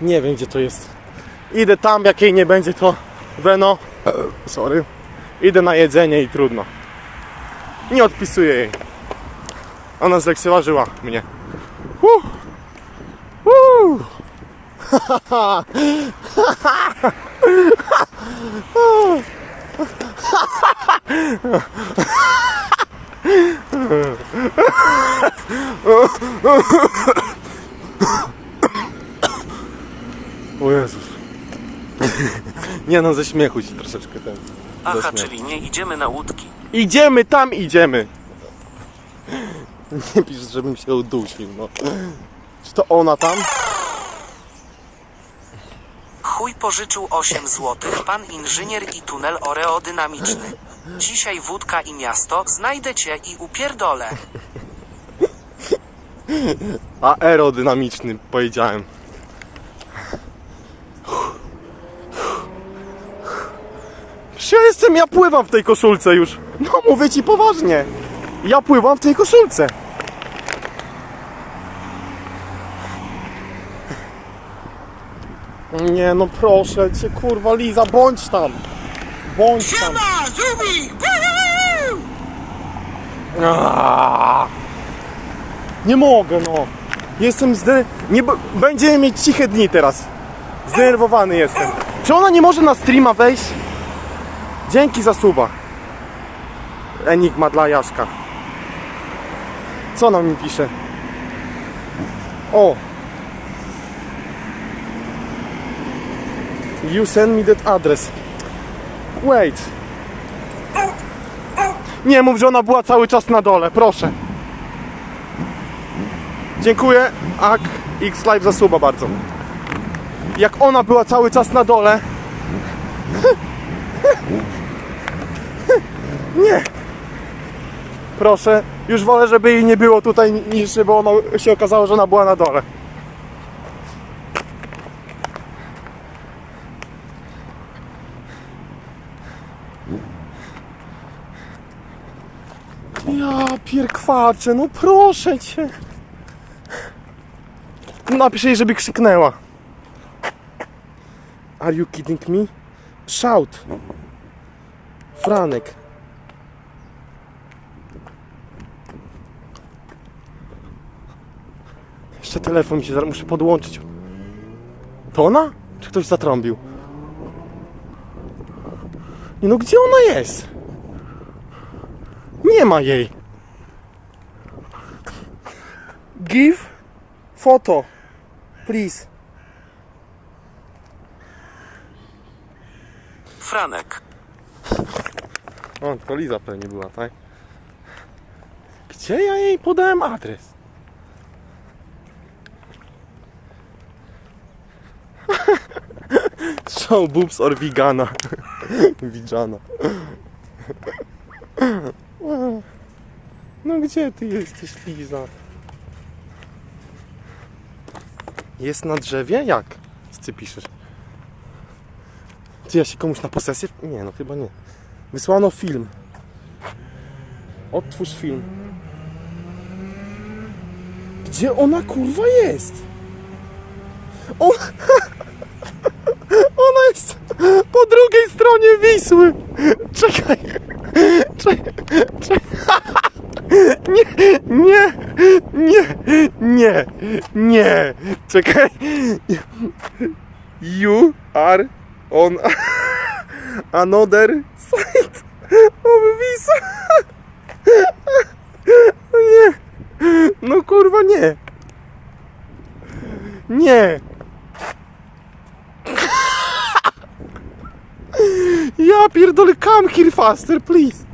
Nie wiem gdzie to jest. Idę tam, jak jej nie będzie to Weno. e, Sorry. Idę na jedzenie i trudno. Nie odpisuję jej. Ona zlekceważyła mnie. Uh. Uh. O Jezus. Nie no, ze śmiechu ci troszeczkę ten. Aha, czyli nie idziemy na łódki. Idziemy tam, idziemy. Nie pisz, żebym się udusił, no. Czy to ona tam? Chuj pożyczył 8 złotych, pan inżynier i tunel oreodynamiczny. Dzisiaj wódka i miasto, znajdę cię i upierdolę. Aerodynamiczny powiedziałem. Ja pływam w tej koszulce już. No mówię ci poważnie. Ja pływam w tej koszulce. Nie no proszę cię kurwa Liza, bądź tam. Bądź tam. Aaaa! Nie mogę, no. Jestem zde... Nie b- Będziemy mieć ciche dni teraz. Zdenerwowany jestem. Czy ona nie może na streama wejść? Dzięki za suba. Enigma dla Jaszka. Co ona mi pisze? O! You send me that address. Wait. Nie mów, że ona była cały czas na dole, proszę. Dziękuję Ak X Live za bardzo. Jak ona była cały czas na dole. Nie. Proszę, już wolę, żeby jej nie było tutaj niż żeby ona się okazało, że ona była na dole. Ja pierkwaczę, no proszę cię. Napisz jej, żeby krzyknęła. Are you kidding me? Shout. Franek. Jeszcze telefon mi się zaraz muszę podłączyć. To ona? Czy ktoś zatrąbił? Nie no, gdzie ona jest? Nie ma jej. Give photo, please. Franek. O, to Liza pewnie była, tak? Gdzie ja jej podałem adres? Show boobs or vegana. Wijana. No gdzie ty jesteś, Liza? Jest na drzewie? Jak? Co ty piszesz? Czy ja się komuś na posesję? Nie, no chyba nie. Wysłano film. Otwórz film. Gdzie ona kurwa jest? Ona drugiej stronie Wisły. Czekaj. Czekaj. Czekaj. Nie, nie, nie, nie, nie. Czekaj. You are on another side of. No nie. No kurwa nie. Nie. Ja pierdolę, come here faster, please.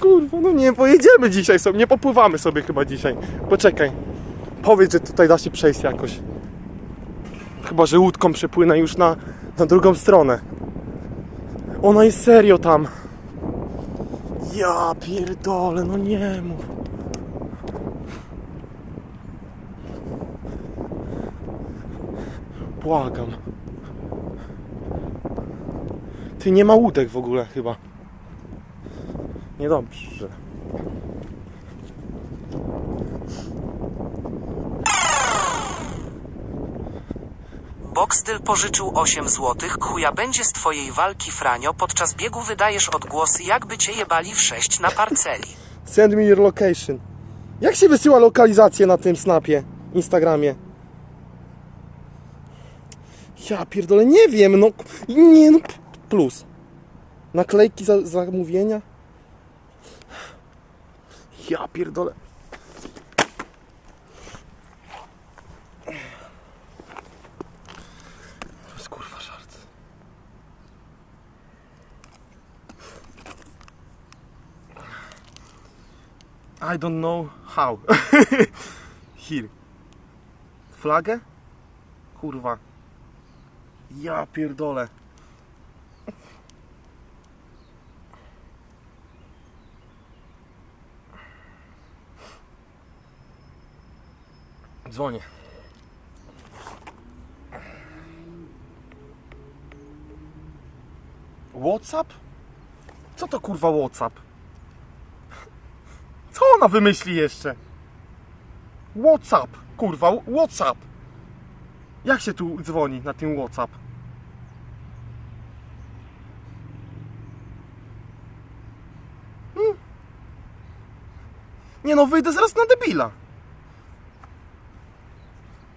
Kurwa, no nie, pojedziemy dzisiaj sobie, nie popływamy sobie chyba dzisiaj. Poczekaj. Powiedz, że tutaj da się przejść jakoś. Chyba, że łódką przepłynę już na, na drugą stronę. Ona jest serio tam. Ja pierdolę, no nie mów. Błagam. Ty nie ma łódek w ogóle chyba. Niedobrze. Boxdyl pożyczył 8 złotych. Chuja będzie z twojej walki, Franio. Podczas biegu wydajesz odgłosy, jakby cię jebali w sześć na parceli. Send me your location. Jak się wysyła lokalizację na tym snapie, Instagramie? Ja pierdolę, nie wiem, no. Nie, no. Plus. Naklejki za zamówienia? Ja pierdolę. To jest kurwa żart. I don't know how. Here. Flagę? Kurwa. Ja pierdolę. Dzwonię. Whatsapp? Co to kurwa Whatsapp? Co ona wymyśli jeszcze? Whatsapp, kurwa, Whatsapp. Jak się tu dzwoni na tym Whatsapp? Hmm. Nie no, wyjdę zaraz na debila.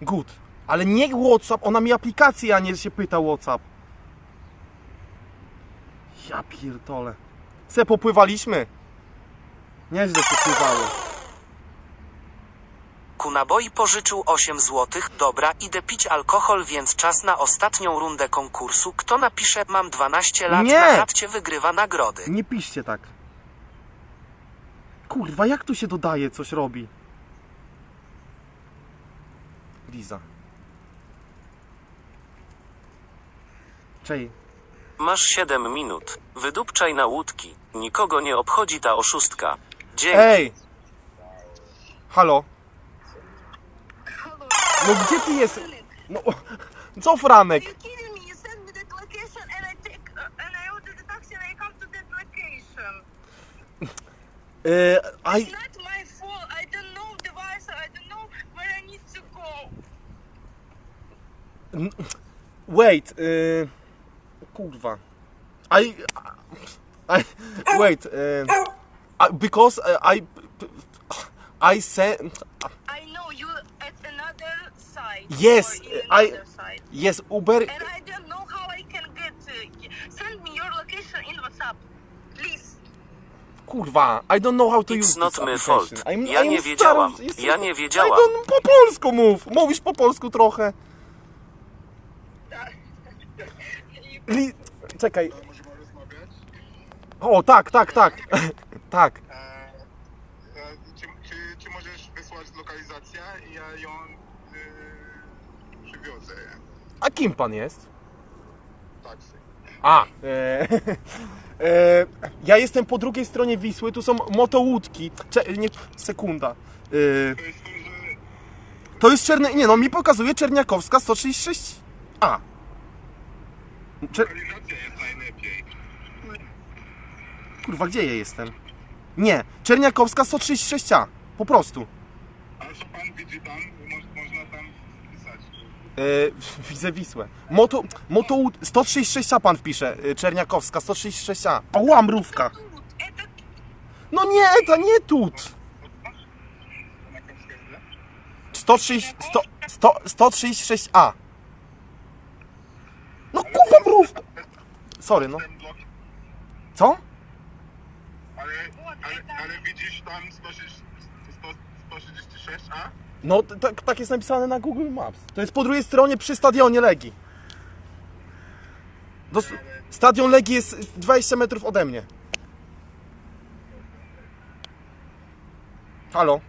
Good. Ale nie Whatsapp, ona mi aplikację, a nie się pyta Whatsapp. Ja pierdolę. Se popływaliśmy. Nieźle popływało. Kunaboi pożyczył 8 złotych. Dobra, idę pić alkohol, więc czas na ostatnią rundę konkursu. Kto napisze mam 12 lat Nie. na chatcie wygrywa nagrody. Nie piszcie tak. Kurwa, jak tu się dodaje, coś robi? Liza. Czej. Masz 7 minut. Wydupczaj na łódki. Nikogo nie obchodzi ta oszustka. Dzięki. Ej! Halo? No gdzie ty jest? No, co Franek? you kidding me? You send me that location and I take uh, and I order the taxi and I come to that location. E, I, not my fault. I don't know the device. I don't know where I need to go. Wait. E, kurwa. I, I, wait. I, because uh, I, I said, I know you at another side. Yes, I- side. yes, Uber. And I don't know how I can get. Uh, send me your location in WhatsApp, please. Kurwa, I don't know how to use It's not this my fault. I'm- Ja I'm nie wiedziałam. Ja nie I wiedziałam. don't, po polsku mów. Mówisz po polsku trochę. Li... Czekaj. Możemy rozmawiać? O, tak, tak, tak. tak. E, e, czy, czy, czy możesz wysłać lokalizację i ja ją e, przywiozę? A kim pan jest? Taksy. A. E, e, ja jestem po drugiej stronie Wisły, tu są motołódki. Cze, nie, sekunda. E, jest to jest Czerny... Nie no, mi pokazuje Czerniakowska 136A. Czy... Kurwa, gdzie ja jestem? Nie, Czerniakowska 136A, po prostu. Ale co pan widzi tam, można tam wpisać. Yy, widzę Wisłę. Moto, moto 136A pan wpisze, e, Czerniakowska 136A. Ała, mrówka. No nie, to nie tut. Na 136, 100, 100, 136A. No kurwa mrówka. Sorry, no. Co? ale, ale, ale widzisz tam 106 100 136A? No tak, tak jest napisane na Google Maps. To jest po drugiej stronie przy stadionie Legii. Do, stadion Legii jest 20 metrów ode mnie. Halo?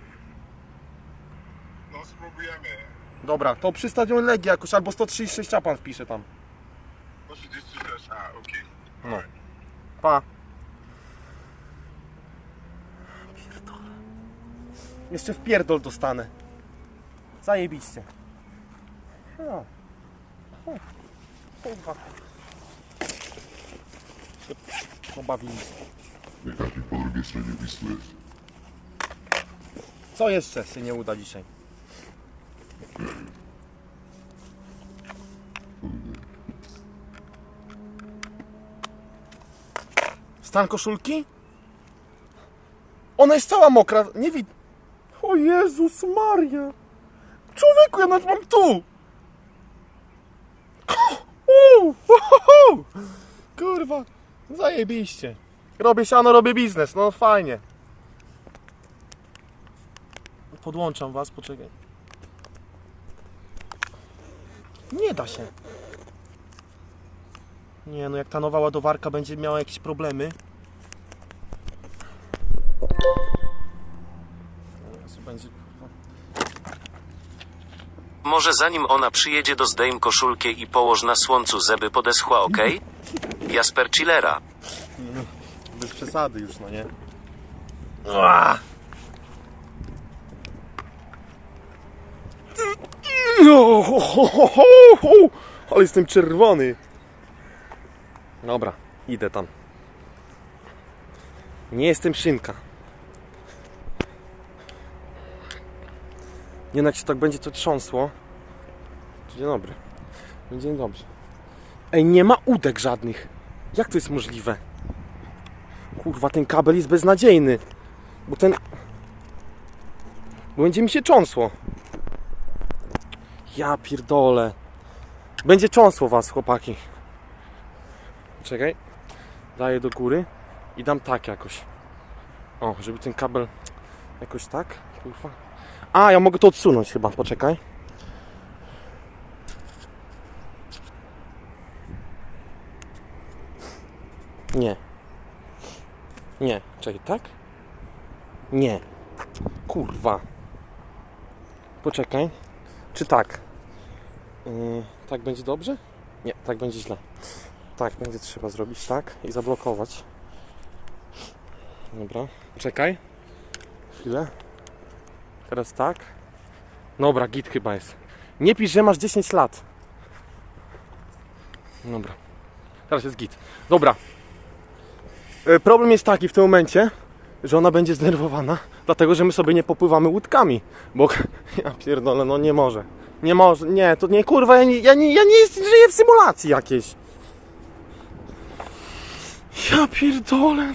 No spróbujemy. Dobra, to przy stadionie Legii jakoś, albo 136 pan wpisze tam. 136A, okej. No. Pa. Pierdolę. Jeszcze w pierdol dostanę. Zajebiście. No. O. Kurwa. Się pobawili. Jechać po drugiej stronie Wisły. Co jeszcze się nie uda dzisiaj? Stan koszulki? Ona jest cała mokra, nie widać. O Jezus Maria! Człowieku, ja nawet mam tu! Kurwa, zajebiście. Robię siano, robię biznes, no fajnie. Podłączam was, poczekaj. Nie da się. Nie no, jak ta nowa ładowarka będzie miała jakieś problemy. Będzie. Może zanim ona przyjedzie do zdejm koszulkę i położ na słońcu zeby podeschła, ok? Jasper Chillera. Bez przesady już, no nie? Ua! Ale jestem czerwony. Dobra, idę tam. Nie jestem szynka. Nie jak się tak będzie to trząsło. Dzień dobry. Będzie dobrze. Ej, nie ma udek żadnych. Jak to jest możliwe? Kurwa, ten kabel jest beznadziejny. Bo ten... Bo będzie mi się cząsło. Ja pierdolę. Będzie cząsło was, chłopaki. Czekaj. Daję do góry i dam tak jakoś. O, żeby ten kabel jakoś tak, kurwa. A, ja mogę to odsunąć chyba, poczekaj. Nie. Nie, czekaj, tak? Nie. Kurwa. Poczekaj. Czy tak? Yy, tak będzie dobrze? Nie, tak będzie źle. Tak, będzie trzeba zrobić tak i zablokować. Dobra, czekaj. Chwilę. Teraz tak. Dobra, git chyba jest. Nie pisz, że masz 10 lat. Dobra. Teraz jest git. Dobra, E, Problem jest taki w tym momencie, że ona będzie zdenerwowana, dlatego że my sobie nie popływamy łódkami. Bo ja pierdolę, no nie może. Nie może, nie, to nie kurwa, ja nie, ja nie, ja nie żyję w symulacji jakiejś. Ja pierdolę. No.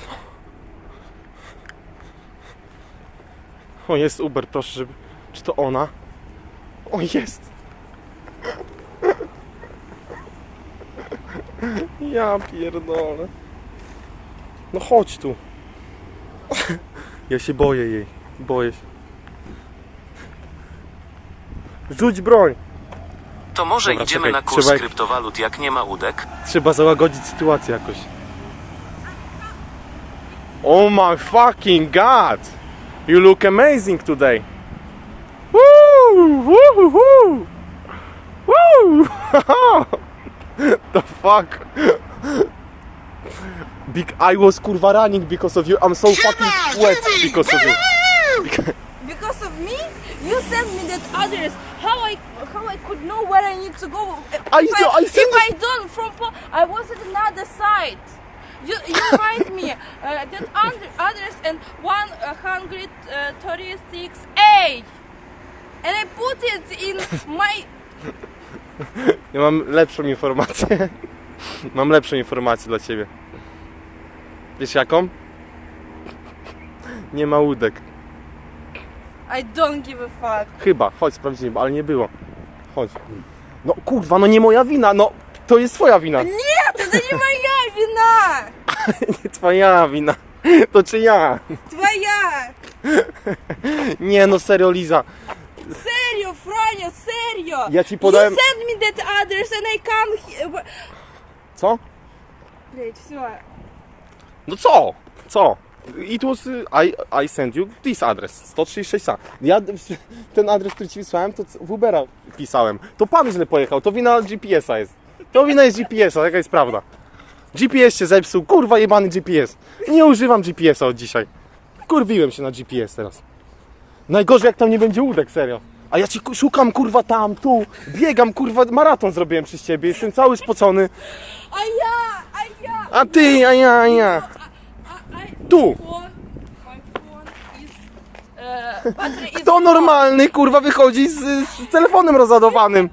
O, jest Uber, proszę, żeby. Czy to ona? O, jest. Ja pierdolę. No chodź tu. Ja się boję jej. Boję się. Rzuć broń. To może Dobra, idziemy czekaj, na kurs trzeba- kryptowalut, jak nie ma udek? Trzeba załagodzić sytuację jakoś. Oh my fucking god! You look amazing today. Woo! Woo! Woo! Woo! The fuck? Big I was kurwa running because of you. I'm so fucking wet because of you. Because of me, you sent me that address. How I how I could know where I need to go? I if do- I if I don't from I was at another site. You you write me uh, that under, address and one hundred thirty six A, and I put it in my. Ja mam lepszą informację. Mam lepszą informację dla ciebie. Wiesz jaką? Nie ma łódek. I don't give a fuck. Chyba, chodź sprawdzimy, ale nie było. Chodź. No kurwa, no nie moja wina, no to jest twoja wina. Nie, to nie moja wina. Nie twoja wina. To czy ja? Твоя. Nie no serio Liza. Serio, Franjo, serio. Ja ci podałem- You send me that address and I come here. Co? Блять, все. No co? Co? It was, y, I, I send you this address, 136A. Ja ten adres, który ci wysłałem, to w Ubera pisałem. To pan źle pojechał, to wina GPS-a jest. To wina jest GPS-a, jaka jest prawda. GPS się zepsuł, kurwa jebany GPS. Nie używam GPS-a od dzisiaj. Kurwiłem się na GPS teraz. Najgorzej jak tam nie będzie łódek, serio. A ja ci szukam kurwa tam, tu, biegam kurwa, maraton zrobiłem przez ciebie, jestem cały spocony. A ja, a ja. A ty, a ja, a ja. Tu. Kto normalny kurwa wychodzi z, z telefonem rozładowanym?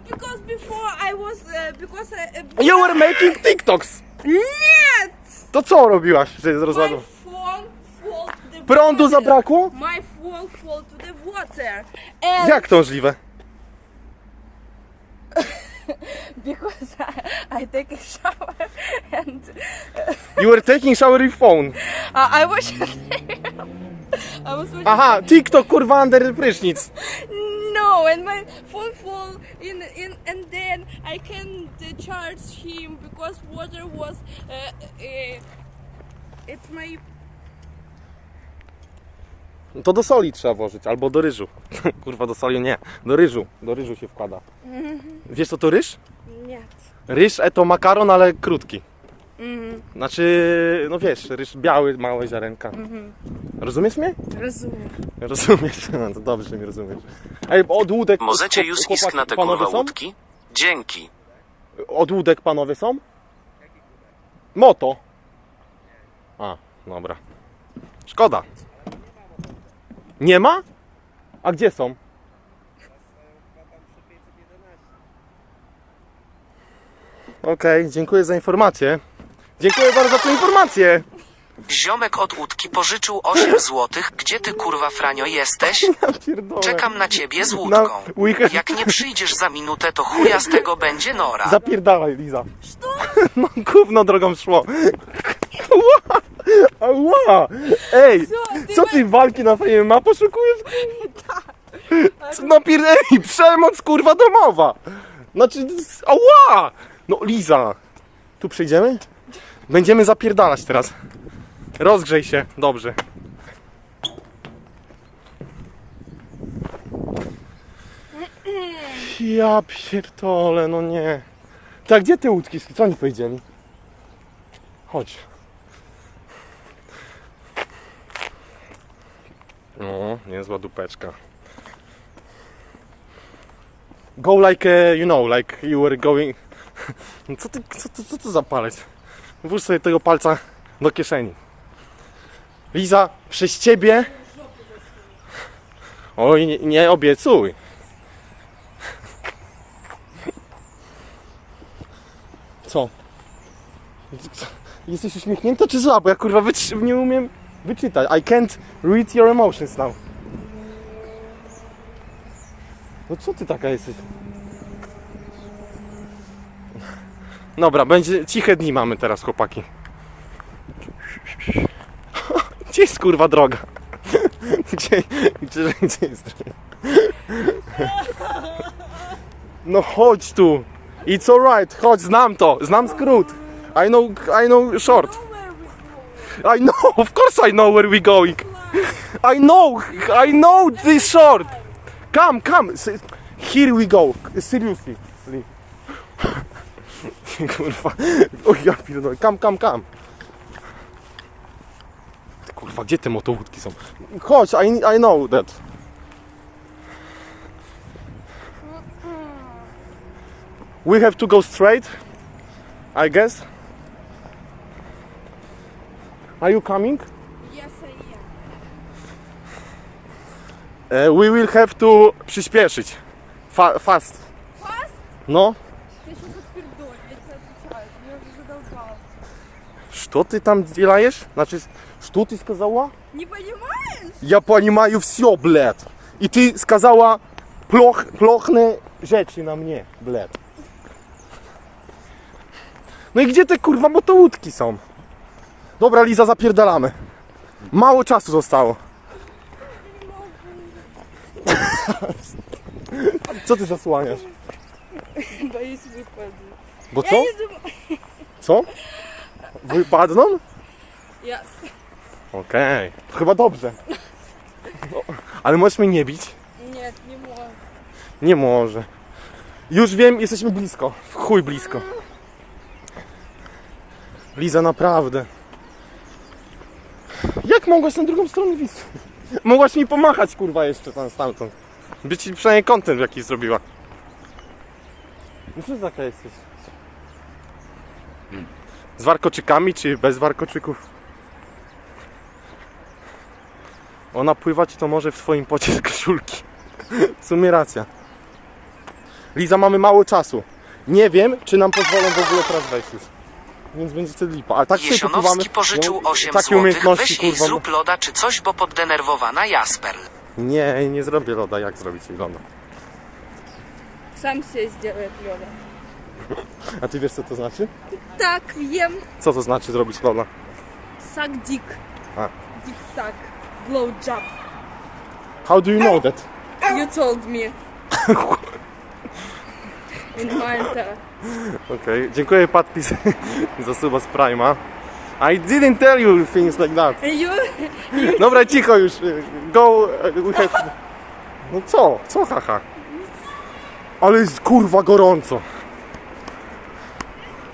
You were making TikToks! Nie! To co robiłaś, że jest rozładą? Prądu zabrakło? My phone fall to the water. And Jak to możliwe? because I, I take a shower and You were taking shower with phone. I was I was. Aha, TikTok kurwa under prysznic. no and my phone fall in in and then I can't uh, charge him because water was uh, uh, it's my To do soli trzeba włożyć, albo do ryżu. Kurwa, do soli nie. Do ryżu. Do ryżu się wkłada. Wiesz co to ryż? nie Ryż e, to makaron, ale krótki. Znaczy, no wiesz, ryż biały, małe ziarenka. Rozumiesz mnie? rozumiem. Rozumiesz? No to dobrze mi rozumiesz. Ej, od łódek... Możecie już chłopaki, isk na te panowie kurwa są? łódki? Dzięki. Od łódek panowie są? Moto. A, dobra. Szkoda. Nie ma? A gdzie są? Okej, dziękuję za informację. Dziękuję bardzo za tę informację. Ziomek od łódki pożyczył 8 złotych. Gdzie ty kurwa Franio jesteś? Ja pierdolę. Czekam na ciebie z Na łódką. weekend. Jak nie przyjdziesz za minutę, to chuja z tego będzie nora. Zapierdalaj, Liza. No gówno drogą szło. Ła! Ała! Ej, ty co ty walki na ma poszukujesz? Co, No pier... Ej, przemoc kurwa domowa! Znaczy, ała! No Liza, tu przejdziemy? Będziemy zapierdalać teraz. Rozgrzej się, dobrze. Ja pierdolę, no nie. Tak, gdzie te łódki? Co oni powiedzieli? Chodź. No, niezła dupeczka. Go like, uh, you know, like you were going... Co ty, co, co, co to za palec? Włóż sobie tego palca do kieszeni. Liza, przez ciebie... Oj, nie, nie obiecuj. Co? Jesteś uśmiechnięta czy zła? Bo ja kurwa wytrzy- nie umiem wyczytać. I can't read your emotions now. No co ty taka jesteś? Dobra, będzie ciche dni mamy teraz, chłopaki. Gdzie jest kurwa droga? Gdzie, gdzie, gdzie jest droga? No chodź tu. It's alright, chodź, znam to, znam skrót. I know, I know short. I know, of course I know where we going. I know, I know this short. Come, come, here we go. Seriously. Kurwa, o ja pierdolę, come, come. Ty Kurwa, gdzie te motowódki są? Chodź, I, I know that. We have to go straight, I guess. Are you coming? Yes, I am. Uh, we will have to przyspieszyć. Fa fast. Fast? No, что ты там делаешь? Значит, что ты сказала? Не понимаешь? Я понимаю все, блядь. И ты сказала плох, плохne rzeczy na mnie, bled. No i gdzie te kurwa motołódki są? Dobra, Liza, zapierdalamy. Mało czasu zostało. Co ty zasłaniasz? Боюсь выпаду. Bo Я co? не думаю. Co? Wypadną? Jasne. Okej. To Chyba dobrze. No, ale możesz mnie nie bić? Nie, nie może. Nie może. Już wiem, jesteśmy blisko. W chuj blisko. Liza, naprawdę. Jak mogłaś na drugą stronę Wisły? Mogłaś mi pomachać, kurwa, jeszcze tam stamtąd. By ci przynajmniej kontent jakiś zrobiła. No co taka jesteś? Z warkoczykami, czy bez warkoczyków? Ona pływać to może w twoim pocie z koszulki. W sumie racja. Liza, mamy mało czasu. Nie wiem, czy nam pozwolą w ogóle teraz wejść już. więc będzie wtedy lipa. Ale tak sobie popływamy. Jesionowski pożyczył no, 8 takie złotych. umiejętności, Weź jej kurwa. zrób loda czy coś, bo poddenerwowana Jasper. Nie, nie zrobię loda, jak zrobić jej loda. Сам себе сделает Лёва. A ty wiesz co to znaczy? Tak, wiem. Co to znaczy zrobić klona? Suck dick. A. Dick suck. Blow job. How do you know that? You told me. In Malta. Okej, dziękuję Patpis za suba z Prima. I didn't tell you things like that. You, Dobra, cicho już. Go, e, we have... No co? Co haha? Ale jest kurwa gorąco.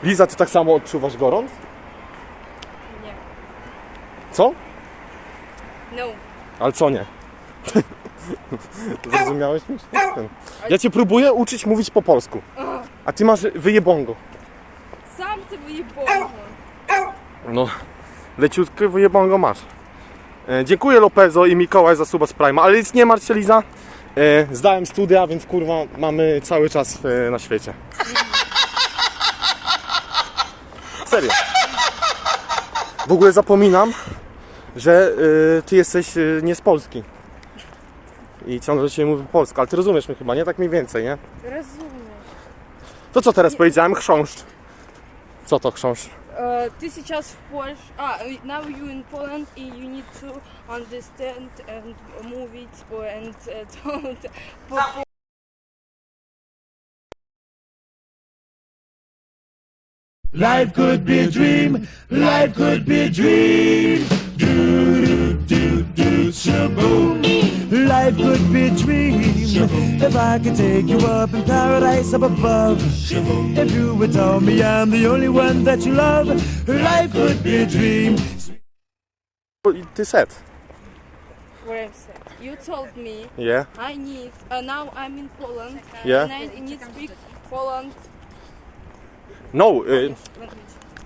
Liza, ty tak samo odczuwasz gorąc? Nie. Co? No. Ale co nie? Zrozumiałeś mi? Ja cię próbuję uczyć mówić po polsku. A ty masz wyjebongo. Sam ty wyjebongo. No, leciutko wyjebongo masz. E, dziękuję Lopezo i Mikołaj za suba z Prime, ale nic nie martw się Liza. E, zdałem studia, więc kurwa mamy cały czas e, na świecie. Serio. W ogóle zapominam, że e, ty jesteś e, nie z Polski. I ciągle do ciebie mówi po polsku, ale ty rozumiesz mnie chyba, nie? Tak mniej więcej, nie? Разумно. To co teraz powiedziałem? Chrząszcz. Co to chrząszcz? Э, Ты сейчас в Польше. А, э, now you in Poland and you need to understand and move it and uh, don't. Life could be a dream. Life could be a dream. Do do do do shaboom. Life could be a dream. If I could take you up in paradise up above. If you would tell me I'm the only one that you love. Life could be a dream. I ty set. Where I'm saying. You told me Yeah. I need. Uh, now I'm in Poland. Yeah. And I need to speak Poland No, y,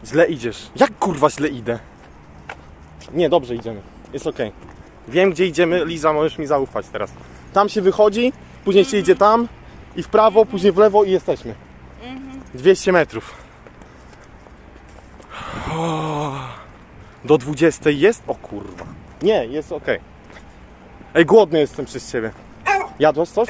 źle idziesz. Jak kurwa źle idę? Nie, dobrze idziemy. Jest okej. Wiem gdzie idziemy, Liza, możesz mi zaufać teraz. Tam się wychodzi, później się idzie tam i w prawo, później w lewo i jesteśmy. 200 metrów. Do 20 jest? O kurwa. Nie, jest okej. Ej, głodny jestem przez ciebie. Jadłeś coś?